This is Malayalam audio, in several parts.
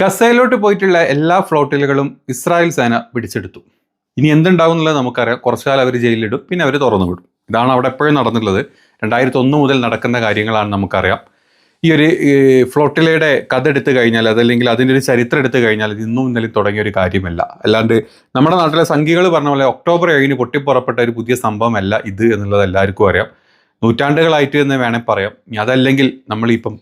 ഗസയിലോട്ട് പോയിട്ടുള്ള എല്ലാ ഫ്ലോട്ടിലുകളും ഇസ്രായേൽ സേന പിടിച്ചെടുത്തു. ഇനി എന്തുണ്ടാവും എന്നുള്ളത് നമുക്കറിയാം കുറച്ചുകാലം അവർ ജയിലിലിടും. പിന്നെ അവർ തുറന്നു വിടും. ഇതാണ് അവിടെ എപ്പോഴും നടന്നിട്ടുള്ളത്. രണ്ടായിരത്തി ഒന്ന് മുതൽ നടക്കുന്ന കാര്യങ്ങളാണ് നമുക്കറിയാം. ഈ ഒരു ഫ്ലോട്ടിലയുടെ കഥ എടുത്തു കഴിഞ്ഞാൽ അതല്ലെങ്കിൽ അതിന്റെ ഒരു ചരിത്രം എടുത്തു കഴിഞ്ഞാൽ ഇത് ഇന്നും ഇന്നലെ തുടങ്ങിയ ഒരു കാര്യമല്ല. അല്ലാണ്ട് നമ്മുടെ നാട്ടിലെ സംഖ്യകൾ പറഞ്ഞ പോലെ ഒക്ടോബർ ഏഴിന് പൊട്ടിപ്പുറപ്പെട്ട ഒരു പുതിയ സംഭവമല്ല ഇത് എന്നുള്ളത് എല്ലാവർക്കും അറിയാം. നൂറ്റാണ്ടുകളായിട്ട് എന്ന് വേണേൽ പറയാം. അതല്ലെങ്കിൽ നമ്മളിപ്പം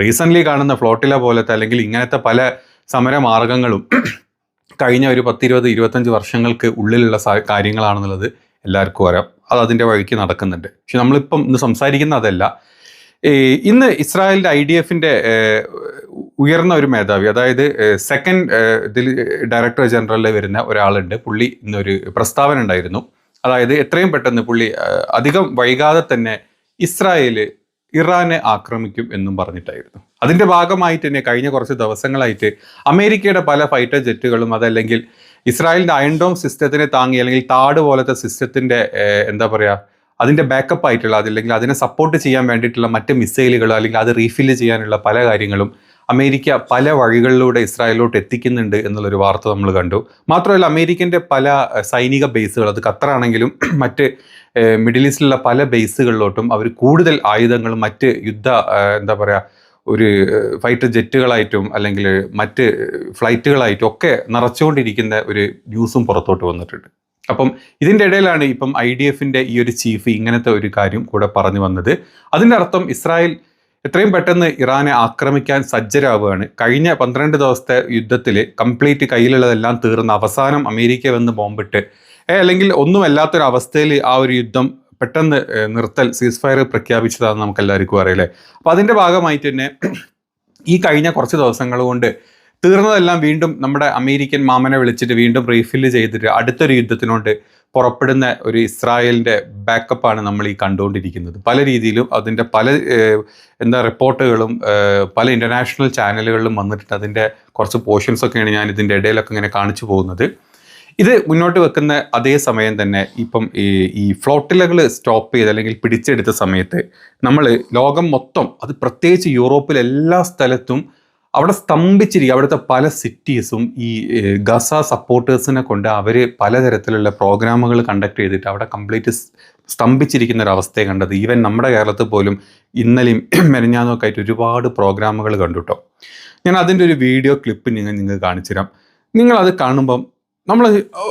റീസെന്റ്ലി കാണുന്ന ഫ്ലോട്ടില പോലത്തെ അല്ലെങ്കിൽ ഇങ്ങനത്തെ പല സമരമാർഗങ്ങളും കഴിഞ്ഞ ഒരു പത്തിരുപത് ഇരുപത്തഞ്ച് വർഷങ്ങൾക്ക് ഉള്ളിലുള്ള കാര്യങ്ങളാണെന്നുള്ളത് എല്ലാവർക്കും അറിയാം. അത് അതിന്റെ വഴിക്ക് നടക്കുന്നുണ്ട്. പക്ഷെ നമ്മളിപ്പം ഇന്ന് സംസാരിക്കുന്ന അതല്ല. ഇന്ന് ഇസ്രായേലിന്റെ ഐ ഡി എഫിന്റെ ഉയർന്ന ഒരു മേധാവി അതായത് സെക്കൻഡ് ഇതിൽ ഡയറക്ടർ ജനറലിൽ വരുന്ന ഒരാളുണ്ട്. പുള്ളി ഇന്നൊരു പ്രസ്താവന ഉണ്ടായിരുന്നു. അതായത് എത്രയും പെട്ടെന്ന് പുള്ളി അധികം വൈകാതെ തന്നെ ഇസ്രായേൽ ഇറാനെ ആക്രമിക്കും എന്നും പറഞ്ഞിട്ടായിരുന്നു. അതിന്റെ ഭാഗമായിട്ട് തന്നെ കഴിഞ്ഞ കുറച്ച് ദിവസങ്ങളായിട്ട് അമേരിക്കയുടെ പല ഫൈറ്റർ ജെറ്റുകളും അതല്ലെങ്കിൽ ഇസ്രായേലിന്റെ അയൺഡോം സിസ്റ്റത്തിനെ താങ്ങി അല്ലെങ്കിൽ താട് പോലത്തെ സിസ്റ്റത്തിന്റെ എന്താ പറയുക അതിന്റെ ബാക്കപ്പ് ആയിട്ടുള്ള അതല്ലെങ്കിൽ അതിനെ സപ്പോർട്ട് ചെയ്യാൻ വേണ്ടിയിട്ടുള്ള മറ്റ് മിസൈലുകൾ അല്ലെങ്കിൽ അത് റീഫില്ല് ചെയ്യാനുള്ള പല കാര്യങ്ങളും അമേരിക്ക പല വഴികളിലൂടെ ഇസ്രായേലിലോട്ട് എത്തിക്കുന്നുണ്ട് എന്നുള്ളൊരു വാർത്ത നമ്മൾ കണ്ടു. മാത്രമല്ല അമേരിക്കന്റെ പല സൈനിക ബേസുകൾ അത് ഖത്തറാണെങ്കിലും മറ്റ് മിഡിൽ ഈസ്റ്റിലുള്ള പല ബേസുകളിലോട്ടും അവർ കൂടുതൽ ആയുധങ്ങളും മറ്റ് യുദ്ധ എന്താ പറയുക ഒരു ഫൈറ്റർ ജെറ്റുകളായിട്ടും അല്ലെങ്കിൽ മറ്റ് ഫ്ലൈറ്റുകളായിട്ടും ഒക്കെ നിറച്ചുകൊണ്ടിരിക്കുന്ന ഒരു ന്യൂസും പുറത്തോട്ട് വന്നിട്ടുണ്ട്. അപ്പം ഇതിന്റെ ഇടയിലാണ് ഇപ്പം ഐ ഡി എഫിന്റെ ഈ ഒരു ചീഫ് ഇങ്ങനത്തെ ഒരു കാര്യം കൂടെ പറഞ്ഞു വന്നത്. അതിന്റെ അർത്ഥം ഇസ്രായേൽ എത്രയും പെട്ടെന്ന് ഇറാനെ ആക്രമിക്കാൻ സജ്ജരാവുകയാണ്. കഴിഞ്ഞ പന്ത്രണ്ട് ദിവസത്തെ യുദ്ധത്തിൽ കംപ്ലീറ്റ് കയ്യിലുള്ളതെല്ലാം തീർന്ന അവസാനം അമേരിക്ക വന്ന് ബോംബിട്ട്. അല്ലെങ്കിൽ ഒന്നുമല്ലാത്തൊരു അവസ്ഥയിൽ ആ ഒരു യുദ്ധം പെട്ടെന്ന് നിർത്തൽ സീസ് ഫയർ പ്രഖ്യാപിച്ചതാണെന്ന് നമുക്ക് എല്ലാവർക്കും അറിയില്ലേ അപ്പം അതിന്റെ ഭാഗമായി തന്നെ ഈ കഴിഞ്ഞ കുറച്ച് ദിവസങ്ങൾ കൊണ്ട് തീർന്നതെല്ലാം വീണ്ടും നമ്മുടെ അമേരിക്കൻ മാമനെ വിളിച്ചിട്ട് വീണ്ടും റീഫില്ല് ചെയ്തിട്ട് അടുത്തൊരു യുദ്ധത്തിനോട്ട് പുറപ്പെടുന്ന ഒരു ഇസ്രായേലിന്റെ ബാക്കപ്പാണ് നമ്മൾ ഈ കണ്ടുകൊണ്ടിരിക്കുന്നത്. പല രീതിയിലും അതിന്റെ പല എന്താ റിപ്പോർട്ടുകളും പല ഇന്റർനാഷണൽ ചാനലുകളിലും വന്നിട്ടുണ്ട്. അതിന്റെ കുറച്ച് പോർഷൻസ് ഒക്കെയാണ് ഞാൻ ഇതിന്റെ ഇടയിലൊക്കെ ഇങ്ങനെ കാണിച്ചു പോകുന്നത്. ഇത് മുന്നോട്ട് വെക്കുന്ന അതേ സമയം തന്നെ ഇപ്പം ഈ ഈ ഫ്ലോട്ടിലകൾ സ്റ്റോപ്പ് ചെയ്ത് അല്ലെങ്കിൽ പിടിച്ചെടുത്ത സമയത്ത് നമ്മൾ ലോകം മൊത്തം അത് പ്രത്യേകിച്ച് യൂറോപ്പിൽ എല്ലാ സ്ഥലത്തും അവിടെ സ്തംഭിച്ചിരിക്കുക അവിടുത്തെ പല സിറ്റീസും ഈ ഗസ സപ്പോർട്ടേഴ്സിനെ കൊണ്ട് അവർ പലതരത്തിലുള്ള പ്രോഗ്രാമുകൾ കണ്ടക്ട് ചെയ്തിട്ട് അവിടെ കംപ്ലീറ്റ് സ്തംഭിച്ചിരിക്കുന്ന ഒരു അവസ്ഥയെ കണ്ടത്. ഈവൻ നമ്മുടെ കേരളത്തിൽ പോലും ഇന്നലെയും മെനഞ്ഞാന്നൊക്കെ ആയിട്ട് ഒരുപാട് പ്രോഗ്രാമുകൾ കണ്ടുട്ടോ. ഞാൻ അതിന്റെ ഒരു വീഡിയോ ക്ലിപ്പ് നിങ്ങൾ നിങ്ങൾക്ക് കാണിച്ചു തരാം നിങ്ങളത് കാണുമ്പം നമ്മൾ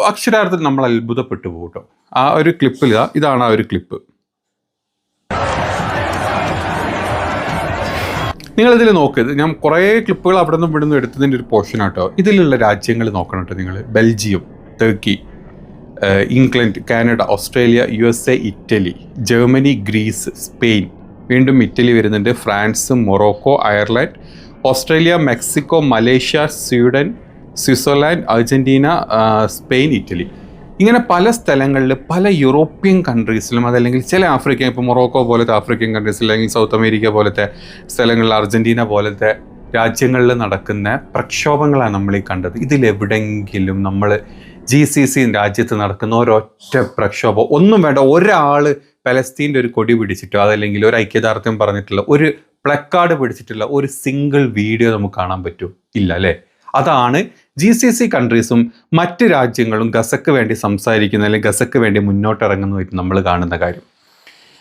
അക്ഷരാർത്ഥത്തിൽ നമ്മൾ അത്ഭുതപ്പെട്ടു പോകും ആ ഒരു ക്ലിപ്പിൽ ഇതാണ് ആ ഒരു ക്ലിപ്പ് നിങ്ങൾ ഇതിൽ നോക്ക്. ഞാൻ കുറേ ക്ലിപ്പുകൾ അവിടെ നിന്നും ഇവിടെ നിന്നും എടുത്തതിന്റെ ഒരു പോർഷൻ ആട്ടോ ഇതിലുള്ള രാജ്യങ്ങൾ നോക്കണം കേട്ടോ നിങ്ങൾ Belgium Turkey England Canada Australia U S A Italy Germany Greece Spain. വീണ്ടും ഇറ്റലി വരുന്നുണ്ട്. France Morocco Ireland Australia Mexico Malaysia Sweden Switzerland Argentina Spain Italy. ഇങ്ങനെ പല സ്ഥലങ്ങളിൽ പല യൂറോപ്യൻ കൺട്രീസിലും അതല്ലെങ്കിൽ ചില ആഫ്രിക്കൻ ഇപ്പോൾ മൊറോക്കോ പോലത്തെ ആഫ്രിക്കൻ കൺട്രീസ് അല്ലെങ്കിൽ സൗത്ത് അമേരിക്ക പോലത്തെ സ്ഥലങ്ങളിൽ അർജന്റീന പോലത്തെ രാജ്യങ്ങളിൽ നടക്കുന്ന പ്രക്ഷോഭങ്ങളാണ് നമ്മൾ ഈ കണ്ടത്. ഇതിലെവിടെങ്കിലും നമ്മൾ ജി സി സി രാജ്യത്ത് നടക്കുന്ന ഒരൊറ്റ പ്രക്ഷോഭം ഒന്നും വേണ്ട ഒരാൾ പലസ്തീന്റെ ഒരു കൊടി പിടിച്ചിട്ടോ അതല്ലെങ്കിൽ ഒരു ഐക്യദാർഢ്യം പറഞ്ഞിട്ടുള്ള ഒരു പ്ലക്കാർഡ് പിടിച്ചിട്ടുള്ള ഒരു സിംഗിൾ വീഡിയോ നമുക്ക് കാണാൻ പറ്റും. ഇല്ല അല്ലേ? അതാണ് ജി സി സി കൺട്രീസും മറ്റ് രാജ്യങ്ങളും ഗസക്ക് വേണ്ടി സംസാരിക്കുന്ന അല്ലെങ്കിൽ ഗസക്ക് വേണ്ടി മുന്നോട്ടിറങ്ങുന്നതായിട്ട് നമ്മൾ കാണുന്ന കാര്യം.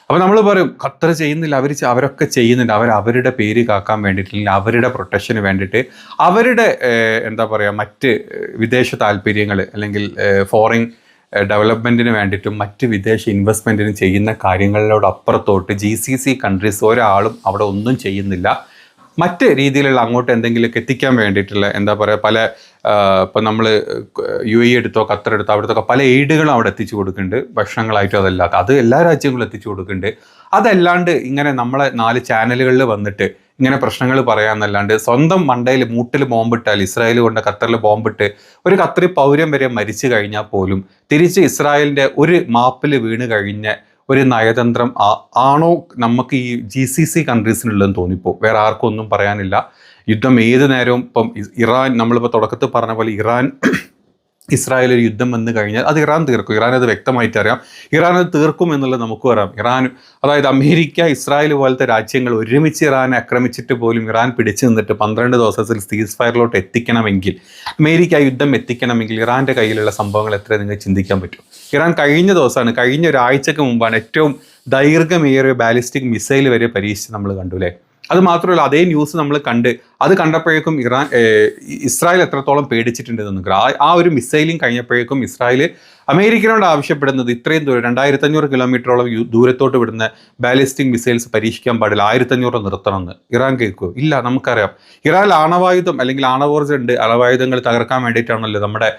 അപ്പോൾ നമ്മൾ പറയും ഖത്തർ ചെയ്യുന്നില്ല അവർ അവരൊക്കെ ചെയ്യുന്നുണ്ട്. അവർ അവരുടെ പേര് കാക്കാൻ വേണ്ടിയിട്ട് അല്ലെങ്കിൽ അവരുടെ പ്രൊട്ടക്ഷന് വേണ്ടിയിട്ട് അവരുടെ എന്താ പറയുക മറ്റ് വിദേശ താല്പര്യങ്ങൾ അല്ലെങ്കിൽ ഫോറിൻ ഡെവലപ്മെന്റിന് വേണ്ടിയിട്ടും മറ്റ് വിദേശ ഇൻവെസ്റ്റ്മെന്റിനും ചെയ്യുന്ന കാര്യങ്ങളിലോടപ്പുറത്തോട്ട് ജി സി സി കൺട്രീസ് ഒരാളും അവിടെ ഒന്നും ചെയ്യുന്നില്ല. മറ്റ് രീതിയിലുള്ള അങ്ങോട്ട് എന്തെങ്കിലുമൊക്കെ എത്തിക്കാൻ വേണ്ടിയിട്ടുള്ള എന്താ പറയുക പല ഇപ്പം നമ്മൾ യു എ എടുത്തോ ഖത്തർ എടുത്തോ അവിടുത്തെ പല എയ്ഡുകളും അവിടെ എത്തിച്ചു കൊടുക്കുന്നുണ്ട്. ഭക്ഷണങ്ങളായിട്ടും അതല്ലാത്ത അത് എല്ലാ രാജ്യങ്ങളും എത്തിച്ചു കൊടുക്കുന്നുണ്ട്. അതല്ലാണ്ട് ഇങ്ങനെ നമ്മളെ നാല് ചാനലുകളിൽ വന്നിട്ട് ഇങ്ങനെ പ്രശ്നങ്ങൾ പറയാമെന്നല്ലാണ്ട് സ്വന്തം മണ്ടയിൽ മൂട്ടിൽ ബോംബിട്ടാൽ ഇസ്രായേൽ കൊണ്ട് ഖത്തറിൽ ബോംബിട്ട് ഒരു ഖത്തറി പൗരം വരെ മരിച്ചു കഴിഞ്ഞാൽ പോലും തിരിച്ച് ഇസ്രായേലിന്റെ ഒരു മാപ്പിൽ വീണ് കഴിഞ്ഞ ഒരു നയതന്ത്രം ആണോ നമുക്ക് ഈ ജി സി സി കൺട്രീസിനുള്ളതെന്ന് തോന്നിപ്പോൾ വേറെ ആർക്കും ഒന്നും പറയാനില്ല. യുദ്ധം ഏത് നേരവും ഇപ്പം ഇറാൻ നമ്മളിപ്പോൾ തുടക്കത്തിൽ പറഞ്ഞ പോലെ ഇറാൻ ഇസ്രായേൽ ഒരു യുദ്ധം വന്നു കഴിഞ്ഞാൽ അത് ഇറാൻ തീർക്കും. ഇറാൻ അത് വ്യക്തമായിട്ട് അറിയാം. ഇറാൻ അത് തീർക്കും എന്നുള്ളത് നമുക്ക് അറിയാം. ഇറാൻ അതായത് അമേരിക്ക ഇസ്രായേൽ പോലത്തെ രാജ്യങ്ങൾ ഒരുമിച്ച് ഇറാനെ ആക്രമിച്ചിട്ട് പോലും ഇറാൻ പിടിച്ചു നിന്നിട്ട് പന്ത്രണ്ട് ദിവസത്തിൽ സീസ് ഫയറിലോട്ട് എത്തിക്കണമെങ്കിൽ അമേരിക്ക യുദ്ധം എത്തിക്കണമെങ്കിൽ ഇറാന്റെ കയ്യിലുള്ള സംഭവങ്ങൾ എത്ര നിങ്ങൾ ചിന്തിക്കാൻ പറ്റും? ഇറാൻ കഴിഞ്ഞ ദിവസമാണ് കഴിഞ്ഞ ഒരാഴ്ചക്ക് മുമ്പാണ് ഏറ്റവും ദൈർഘ്യമേറിയ ബാലിസ്റ്റിക് മിസൈൽ വരെ പരീക്ഷിച്ച് നമ്മൾ കണ്ടു അല്ലേ? അത് മാത്രമല്ല അതേ ന്യൂസ് നമ്മൾ കണ്ട് അത് കണ്ടപ്പോഴേക്കും ഇറാൻ ഇസ്രായേൽ എത്രത്തോളം പേടിച്ചിട്ടുണ്ടെന്ന് ആ ആ ഒരു മിസൈലിംഗ് കഴിഞ്ഞപ്പോഴേക്കും ഇസ്രായേൽ അമേരിക്കനോട് ആവശ്യപ്പെടുന്നത് ഇത്രയും ദൂരം രണ്ടായിരത്തി അഞ്ഞൂറ് കിലോമീറ്ററോളം ദൂരത്തോട്ട് വിടുന്ന ബാലിസ്റ്റിക് മിസൈൽസ് പരീക്ഷിക്കാൻ പാടില്ല ആയിരത്തഞ്ഞൂറ് നിർത്തണമെന്ന് ഇറാൻ കേൾക്കുമോ ഇല്ല നമുക്കറിയാം. ഇറാൻ ആണവായുധം അല്ലെങ്കിൽ ആണവോർജ ഉണ്ട് ആണവായുധങ്ങൾ തകർക്കാൻ വേണ്ടിയിട്ടാണല്ലോ നമ്മുടെ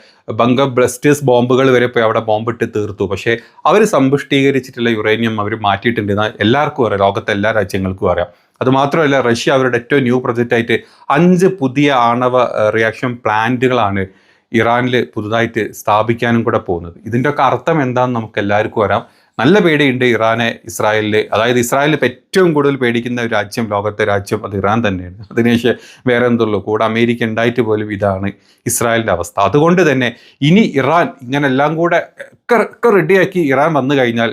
ബംഗ ബ്ലസ്റ്റേഴ്സ് ബോംബുകൾ വരെ പോയി അവിടെ ബോംബിട്ട് തീർത്തു. പക്ഷേ അവർ സമ്പുഷ്ടീകരിച്ചിട്ടുള്ള യുറേനിയം അവർ മാറ്റിയിട്ടുണ്ട്. എല്ലാവർക്കും അറിയാം ലോകത്തെ എല്ലാ രാജ്യങ്ങൾക്കും അറിയാം. അത് മാത്രമല്ല റഷ്യ അവരുടെ ഏറ്റവും ന്യൂ പ്രൊജക്റ്റായിട്ട് അഞ്ച് പുതിയ ആണവ റിയാക്ഷൻ പ്ലാന്റുകളാണ് ഇറാനിൽ പുതുതായിട്ട് സ്ഥാപിക്കാനും കൂടെ പോകുന്നത്. ഇതിന്റെ ഒക്കെ അർത്ഥം എന്താണെന്ന് നമുക്ക് എല്ലാവർക്കും വരാം നല്ല പേടിയുണ്ട് ഇറാനെ ഇസ്രായേലിൽ അതായത് ഇസ്രായേലിൽ ഇപ്പോൾ ഏറ്റവും കൂടുതൽ പേടിക്കുന്ന ഒരു രാജ്യം ലോകത്തെ രാജ്യം അത് ഇറാൻ തന്നെയാണ്. അതിനുശേഷം വേറെ എന്തുള്ളൂ? കൂടെ അമേരിക്ക ഉണ്ടായിട്ട് പോലും ഇതാണ് ഇസ്രായേലിന്റെ അവസ്ഥ. അതുകൊണ്ട് തന്നെ ഇനി ഇറാൻ ഇങ്ങനെ എല്ലാം കൂടെ ഒക്കെ റെഡിയാക്കി ഇറാൻ വന്നു കഴിഞ്ഞാൽ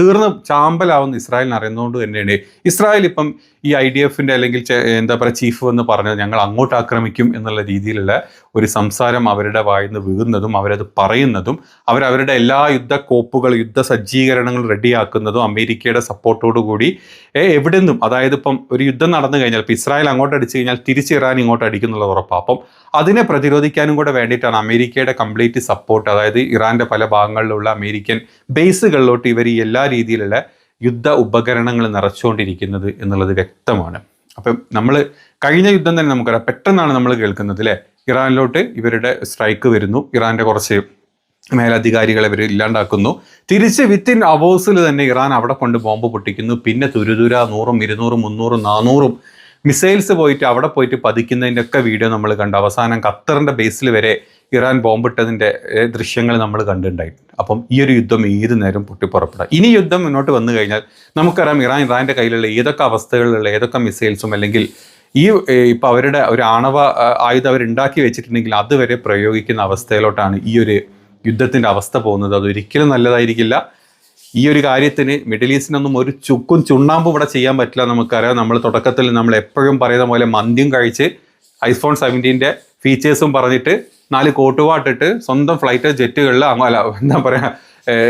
തീർന്ന് ചാമ്പലാവുന്ന ഇസ്രായേലിന് അറിയുന്നതുകൊണ്ട് തന്നെയാണ്. ഇസ്രായേൽ ഇപ്പം ഈ ഐ ഡി എഫിന്റെ അല്ലെങ്കിൽ എന്താ പറയുക ചീഫ് എന്ന് പറഞ്ഞത് ഞങ്ങൾ അങ്ങോട്ട് ആക്രമിക്കും എന്നുള്ള രീതിയിലുള്ള ഒരു സംസാരം അവരുടെ വായിൽ വായിന്ന് വീഴുന്നതും അവരത് പറയുന്നതും അവരവരുടെ എല്ലാ യുദ്ധ കോപ്പുകൾ യുദ്ധ സജ്ജീകരണങ്ങൾ റെഡിയാക്കുന്നതും അമേരിക്കയുടെ സപ്പോർട്ടോടു കൂടി ഏ, എവിടെ നിന്നും അതായത് ഇപ്പം ഒരു യുദ്ധം നടന്നു കഴിഞ്ഞാൽ ഇപ്പം ഇസ്രായേൽ അങ്ങോട്ട് അടിച്ചു കഴിഞ്ഞാൽ തിരിച്ച് ഇറാൻ ഇങ്ങോട്ട് അടിക്കുന്നുള്ള ഉറപ്പാണ് അപ്പം അതിനെ പ്രതിരോധിക്കാനും കൂടെ വേണ്ടിയിട്ടാണ് അമേരിക്കയുടെ കംപ്ലീറ്റ് സപ്പോർട്ട് അതായത് ഇറാന്റെ പല ഭാഗങ്ങളിലുള്ള അമേരിക്കൻ ബേസുകളിലോട്ട് ഇവർ ഈ എല്ലാ രീതിയിലുള്ള യുദ്ധ ഉപകരണങ്ങൾ നിറച്ചുകൊണ്ടിരിക്കുന്നത് എന്നുള്ളത് വ്യക്തമാണ്. അപ്പം നമ്മൾ കഴിഞ്ഞ യുദ്ധം തന്നെ നമുക്കറിയാം. പെട്ടെന്നാണ് നമ്മൾ കേൾക്കുന്നത് അല്ലേ ഇറാനിലോട്ട് ഇവരുടെ സ്ട്രൈക്ക് വരുന്നു. ഇറാന്റെ കുറച്ച് മേലധികാരികളെ ഇവർ ഇല്ലാണ്ടാക്കുന്നു. തിരിച്ച് വിത്തിൻ അവേഴ്സിൽ തന്നെ ഇറാൻ അവിടെ കൊണ്ട് ബോംബ് പൊട്ടിക്കുന്നു. പിന്നെ തുരുതുര നൂറും ഇരുന്നൂറും മുന്നൂറും നാനൂറും മിസൈൽസ് പോയിട്ട് അവിടെ പോയിട്ട് പതിക്കുന്നതിന്റെ ഒക്കെ വീഡിയോ നമ്മൾ കണ്ടു. അവസാനം ഖത്തറിന്റെ ബേസിൽ വരെ ഇറാൻ ബോംബിട്ടതിന്റെ ദൃശ്യങ്ങൾ നമ്മൾ കണ്ടിട്ടുണ്ടായിട്ടുണ്ട് അപ്പം ഈ ഒരു യുദ്ധം ഏത് നേരം പൊട്ടിപ്പുറപ്പെടാം? ഇനി യുദ്ധം മുന്നോട്ട് വന്നു കഴിഞ്ഞാൽ നമുക്കറിയാം ഇറാൻ ഇറാന്റെ കയ്യിലുള്ള ഏതൊക്കെ അവസ്ഥകളിലുള്ള ഏതൊക്കെ മിസൈൽസും അല്ലെങ്കിൽ ഈ ഇപ്പം അവരുടെ ഒരു ആണവ ആയുധം അവരുണ്ടാക്കി വെച്ചിട്ടുണ്ടെങ്കിൽ അതുവരെ പ്രയോഗിക്കുന്ന അവസ്ഥയിലോട്ടാണ് ഈ ഒരു യുദ്ധത്തിന്റെ അവസ്ഥ പോകുന്നത്. അതൊരിക്കലും നല്ലതായിരിക്കില്ല. ഈ ഒരു കാര്യത്തിന് മിഡിൽ ഈസ്റ്റിനൊന്നും ഒരു ചുക്കും ചുണ്ണാമ്പും ഇവിടെ ചെയ്യാൻ പറ്റില്ല നമുക്കറിയാം. നമ്മൾ തുടക്കത്തിൽ നമ്മൾ എപ്പോഴും പറയുന്ന പോലെ മന്ദ്യം കഴിച്ച് ഐഫോൺ സെവന്റീന്റെ ഫീച്ചേഴ്സും പറഞ്ഞിട്ട് നാല് കോട്ടുപാട്ടിട്ട് സ്വന്തം ഫ്ലൈറ്റ് ജെറ്റുകളിൽ അല്ല എന്താ പറയുക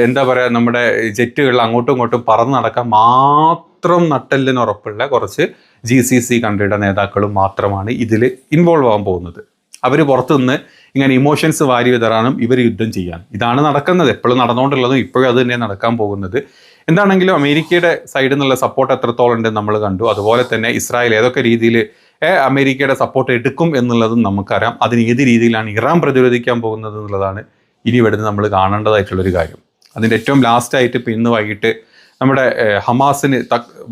എന്താ പറയുക നമ്മുടെ ജെറ്റുകളിൽ അങ്ങോട്ടും ഇങ്ങോട്ടും പറന്ന് നടക്കാൻ മാത്രം നട്ടെല്ലിന് ഉറപ്പുള്ള കുറച്ച് ജി സി സി കൺട്രിയുടെ നേതാക്കളും മാത്രമാണ് ഇതിൽ ഇൻവോൾവ് ആകാൻ പോകുന്നത്. അവർ പുറത്തുനിന്ന് ഇങ്ങനെ ഇമോഷൻസ് വാരി വിതറാനും ഇവർ യുദ്ധം ചെയ്യാൻ. ഇതാണ് നടക്കുന്നത്. എപ്പോഴും നടന്നുകൊണ്ടുള്ളതും ഇപ്പോഴും അത് തന്നെ നടക്കാൻ പോകുന്നത്. എന്താണെങ്കിലും അമേരിക്കയുടെ സൈഡിൽ നിന്നുള്ള സപ്പോർട്ട് എത്രത്തോളം ഉണ്ട് നമ്മൾ കണ്ടു. അതുപോലെ തന്നെ ഇസ്രായേൽ ഏതൊക്കെ രീതിയിൽ അമേരിക്കയുടെ സപ്പോർട്ട് എടുക്കും എന്നുള്ളതും നമുക്കറിയാം. അതിന് ഏത് രീതിയിലാണ് ഇറാൻ പ്രതിരോധിക്കാൻ പോകുന്നത് എന്നുള്ളതാണ് ഇനി ഇവിടുന്ന് നമ്മൾ കാണേണ്ടതായിട്ടുള്ളൊരു കാര്യം. അതിന്റെ ഏറ്റവും ലാസ്റ്റായിട്ട് ഇപ്പം ഇന്ന് വൈകിട്ട് നമ്മുടെ ഹമാസിന്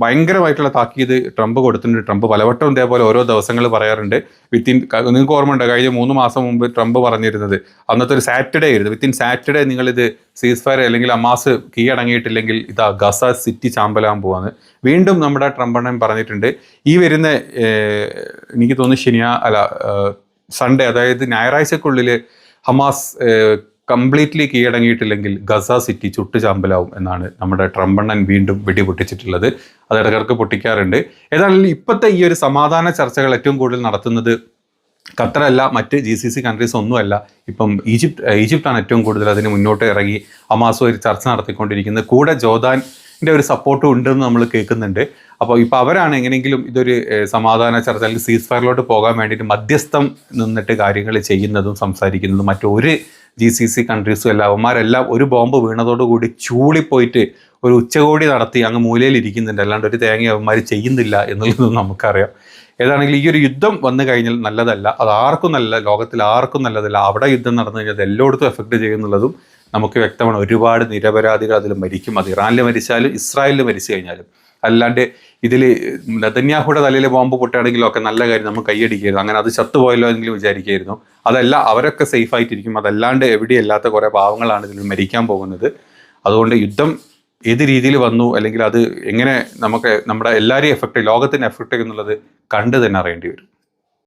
ഭയങ്കരമായിട്ടുള്ള താക്കീത് ട്രംപ് കൊടുത്തിട്ടുണ്ട്. ട്രംപ് പലവട്ടം ഇതേപോലെ ഓരോ ദിവസങ്ങൾ പറയാറുണ്ട്. വിത്തിൻ നിങ്ങൾക്ക് ഓർമ്മയുണ്ട്? കഴിഞ്ഞ മൂന്ന് മാസം മുമ്പ് ട്രംപ് പറഞ്ഞിരുന്നത്. അന്നത്തെ ഒരു സാറ്റർഡേ ആയിരുന്നു. വിത്തിൻ സാറ്റർഡേ നിങ്ങളിത് സീസ് ഫയർ അല്ലെങ്കിൽ ഹമാസ് കീഴടങ്ങിയിട്ടില്ലെങ്കിൽ ഇതാ ഗസ സിറ്റി ചാമ്പലാൻ പോവാന്ന്. വീണ്ടും നമ്മുടെ ട്രംപ് അണ്ണൻ പറഞ്ഞിട്ടുണ്ട്. ഈ വരുന്ന എനിക്ക് തോന്നുന്നു ശനിയാ അല്ല സൺഡേ അതായത് ഞായറാഴ്ചക്കുള്ളിൽ ഹമാസ് കംപ്ലീറ്റ്ലി കീഴടങ്ങിയിട്ടില്ലെങ്കിൽ ഗസ സിറ്റി ചുട്ടു ചാമ്പലാവും എന്നാണ് നമ്മുടെ ട്രംപണ്ണൻ വീണ്ടും വെടിപൊട്ടിച്ചിട്ടുള്ളത്. അത് ഇടകർക്ക് പൊട്ടിക്കാറുണ്ട്. ഏതായാലും ഇപ്പോഴത്തെ ഈ ഒരു സമാധാന ചർച്ചകൾ ഏറ്റവും കൂടുതൽ നടത്തുന്നത് ഖത്തറല്ല മറ്റ് ജി സി സി കൺട്രീസ് ഒന്നുമല്ല. ഇപ്പം ഈജിപ്ത് ഈജിപ്താണ് ഏറ്റവും കൂടുതൽ അതിന് മുന്നോട്ട് ഇറങ്ങി അമാസോ ഒരു ചർച്ച നടത്തിക്കൊണ്ടിരിക്കുന്നത്. കൂടെ ജോർദാന്റെ ഒരു സപ്പോർട്ടും ഉണ്ടെന്ന് നമ്മൾ കേൾക്കുന്നുണ്ട്. അപ്പോൾ ഇപ്പോൾ അവരാണ് എങ്ങനെയെങ്കിലും ഇതൊരു സമാധാന ചർച്ച അല്ലെങ്കിൽ സീസ് ഫയറിലോട്ട് പോകാൻ വേണ്ടിയിട്ട് മധ്യസ്ഥം നിന്നിട്ട് കാര്യങ്ങൾ ചെയ്യുന്നതും സംസാരിക്കുന്നതും മറ്റൊരു ജി സി സി കൺട്രീസും എല്ലാം അവന്മാരെല്ലാം ഒരു ബോംബ് വീണതോടുകൂടി ചൂളിപ്പോയിട്ട് ഒരു ഉച്ചകോടി നടത്തി അങ്ങ് മൂലയിൽ ഇരിക്കുന്നുണ്ട്. അല്ലാണ്ട് ഒരു തേങ്ങ അവന്മാർ ചെയ്യുന്നില്ല എന്നുള്ളതും നമുക്കറിയാം. ഏതാണെങ്കിലും ഈ ഒരു യുദ്ധം വന്നു കഴിഞ്ഞാൽ നല്ലതല്ല. അത് ആർക്കും നല്ല ലോകത്തിൽ ആർക്കും നല്ലതല്ല. അവിടെ യുദ്ധം നടന്നു കഴിഞ്ഞാൽ അത് എല്ലായിടത്തും എഫക്റ്റ് ചെയ്യുന്നുള്ളതും നമുക്ക് വ്യക്തമാണ് ഒരുപാട് നിരപരാധികൾ അതിൽ മരിക്കും. അത് ഇറാനിൽ മരിച്ചാലും ഇസ്രായേലിൽ മരിച്ചു കഴിഞ്ഞാലും. അല്ലാണ്ട് ഇതിൽ നെതന്യാഹുടെ തലയിൽ ബോംബ് പൊട്ടുകയാണെങ്കിലും ഒക്കെ നല്ല കാര്യം നമുക്ക് കൈയടിക്കരുത്. അങ്ങനെ അത് ചത്തുപോയല്ലോ എന്നെങ്കിലും വിചാരിക്കായിരുന്നു അതല്ല അവരൊക്കെ സേഫ് ആയിട്ടിരിക്കും. അതല്ലാണ്ട് എവിടെയല്ലാത്ത കുറേ പാവങ്ങളാണ് ഇതിൽ മരിക്കാൻ പോകുന്നത്. അതുകൊണ്ട് യുദ്ധം ഏത് രീതിയിൽ വന്നു? അല്ലെങ്കിൽ അത് എങ്ങനെ നമുക്ക് നമ്മുടെ എല്ലാവരെയും എഫക്റ്റ് ലോകത്തിന് എഫക്റ്റ് ചെയ്യുന്നുള്ളത് കണ്ടു തന്നെ അറിയേണ്ടി വരും.